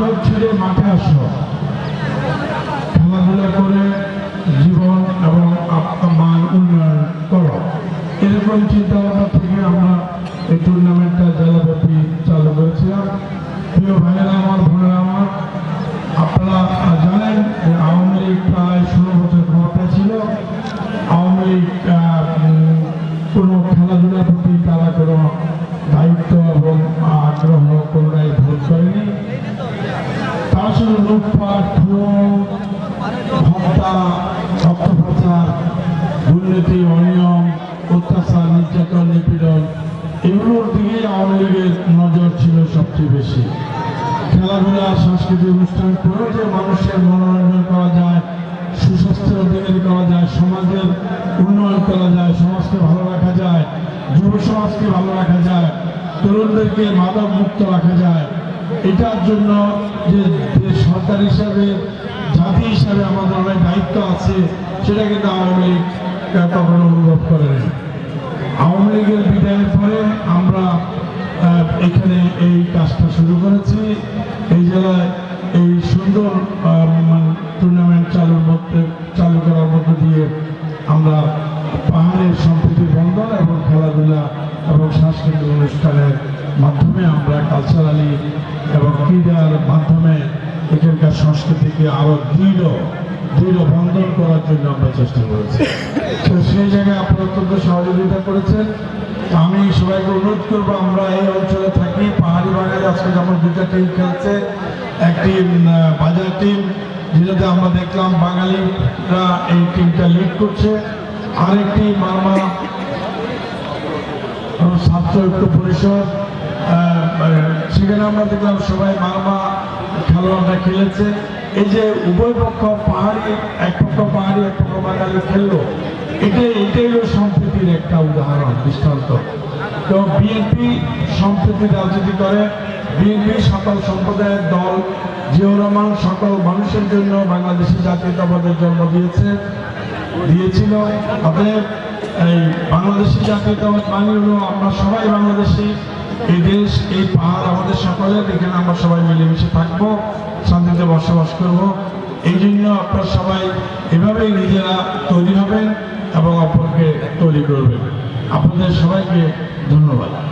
মাদক ছেড়ে মাঠে আসো। খেলাধুলা করে জীবন এবং মান উন্নয়ন করো। এরকম চিন্তা ভাবনা থেকে আমরা এই টুর্নামেন্টটা জেলাব্যাপী চালু করেছিলাম। প্রিয় ভাইয়েরা, আমার বোনেরা, আমার আপনারা জানেন যে আওয়ামী লীগ প্রায় ষোলো বছর ক্ষমতায় ছিল। আওয়ামী লীগ কোনো খেলাধুলার প্রতি তারা কোনো দায়িত্ব এবং আগ্রহ কোনোটাই ভোট করেনি। শুধু লুটপাট হত্যা রক্তপাচার দুর্নীতি, অনিয়ম, অত্যাচার, নির্যাতন, নিপীড়ন, এগুলোর দিকে আওয়ামী লীগের নজর ছিল সবচেয়ে বেশি। খেলাধুলা, সাংস্কৃতিক অনুষ্ঠান করে যে মানুষের মনোরঞ্জন করা যায় সুস্বাস্থ্যের অধিকারী করা যায়, সমাজের উন্নয়ন করা যায়, সমাজকে ভালো রাখা যায়, যুব সমাজকে ভালো রাখা যায়, তরুণদেরকে মাদক মুক্ত রাখা যায়, এটার জন্য যে সরকার হিসাবে, জাতি হিসাবে আমাদের অনেক দায়িত্ব আছে, সেটা কিন্তু আওয়ামী লীগ কখনো অনুভব করেনি। আওয়ামী লীগের বিদায়ের পরে আমরা এখানে এই কাজটা শুরু করেছি। এই জেলায় এই সুন্দর টুর্নামেন্ট চালুর মধ্যে, চালু করার মধ্যে দিয়ে আমরা পাহাড়ের সম্প্রীতি বন্ধন এবং খেলাধুলা এবং সাংস্কৃতিক অনুষ্ঠানের মাধ্যমে আমরা কালচারালি এবং ক্রীড়ার মাধ্যমে এখানকার সংস্কৃতিকে আরও দৃঢ় দৃঢ় বন্ধন করার জন্য আমরা চেষ্টা করেছি। তো সেই জায়গায় আপনারা অত্যন্ত সহযোগিতা করেছেন। আমি সবাইকে অনুরোধ করব, আমরা এই অঞ্চলে থাকি, পাহাড়ি বাঙালি আজকে যেমন দুটা টিম খেলছে, একটি বাজার টিম যেটাতে আমরা দেখলাম বাঙালিরা এই টিমটা লিড করছে। আরেকটি মারমা ঐক্য পরিষদ সেখানে আমরা দেখলাম সবাই মারমা খেলোয়াড়রা খেলেছে। এই যে উভয় পক্ষ পাহাড়ি, এক পক্ষ পাহাড়ি, এক পক্ষ বাঙালি খেললো, এটাই এটাই হলো সম্প্রীতির একটা উদাহরণ, দৃষ্টান্ত। তো বিএনপি সম্প্রীতি রাজনীতি করে বিএনপি সকল সম্প্রদায়ের দল, জিয়াউর রহমান সকল মানুষের জন্য বাংলাদেশি জাতীয়তাবাদের জন্ম দিয়েছে, দিয়েছিল। অতএব এই বাংলাদেশি জাতীয়তাবাদ মানে হলো আমরা সবাই বাংলাদেশি এই দেশ এই পাহাড় আমাদের সকলের, এখানে আমরা সবাই মিলেমিশে থাকব, শান্তিতে বসবাস করব। এই জন্য আপনারা সবাই এভাবেই নিজেরা তৈরি হবেন এবং অপরকে তৈরি করবেন। আপনাদের সবাইকে ধন্যবাদ।